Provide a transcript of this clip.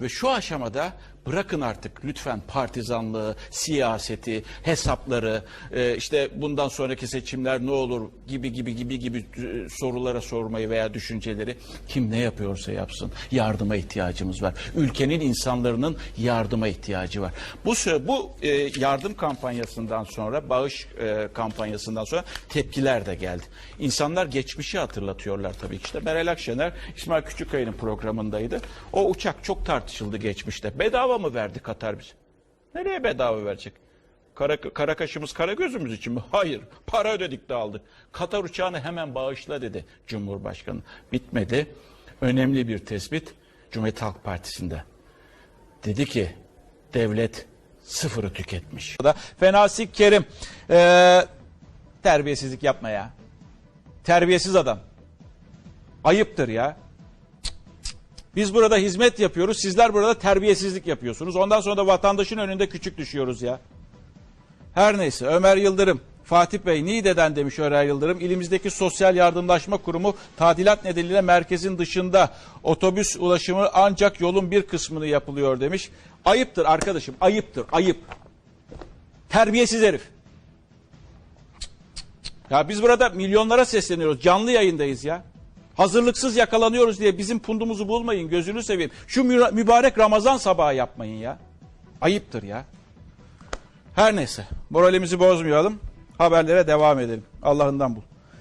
Ve şu aşamada bırakın artık lütfen partizanlığı, siyaseti, hesapları, e, işte bundan sonraki seçimler ne olur gibi gibi gibi gibi e, sorulara sormayı veya düşünceleri kim ne yapıyorsa yapsın. Yardıma ihtiyacımız var. Ülkenin insanların yardıma ihtiyacı var. Bu bu e, yardım kampanyasından sonra, bağış kampanyasından sonra tepkiler de geldi. İnsanlar geçmişi hatırlatıyorlar tabii ki. İşte Meral Akşener İsmail Küçükkaya'nın programındaydı. O uçak çok tartışıldı geçmişte. Bedava mı verdi Katar bize? Nereye bedava verecek? Kara, kara kaşımız kara gözümüz için mi? Hayır. Para ödedik de aldık. Katar uçağını hemen bağışla dedi Cumhurbaşkanı. Bitmedi. Önemli bir tespit Cumhuriyet Halk Partisi'nde. Dedi ki devlet sıfırı tüketmiş. Fenasik Kerim. Ee, terbiyesizlik yapma ya. Terbiyesiz adam. Ayıptır ya. Biz burada hizmet yapıyoruz. Sizler burada terbiyesizlik yapıyorsunuz. Ondan sonra da vatandaşın önünde küçük düşüyoruz ya. Her neyse Ömer Yıldırım. Fatih Bey Niğde'den demiş Ömer Yıldırım. İlimizdeki sosyal yardımlaşma kurumu tadilat nedeniyle merkezin dışında otobüs ulaşımı ancak yolun bir kısmını yapılıyor demiş. Ayıptır arkadaşım ayıptır ayıp. Terbiyesiz herif. Ya biz burada milyonlara sesleniyoruz. Canlı yayındayız ya. Hazırlıksız yakalanıyoruz diye bizim pundumuzu bulmayın. Gözünü seveyim. Şu mü- mübarek Ramazan sabahı yapmayın ya. Ayıptır ya. Her neyse. Moralimizi bozmayalım. Haberlere devam edelim. Allah'ından bul.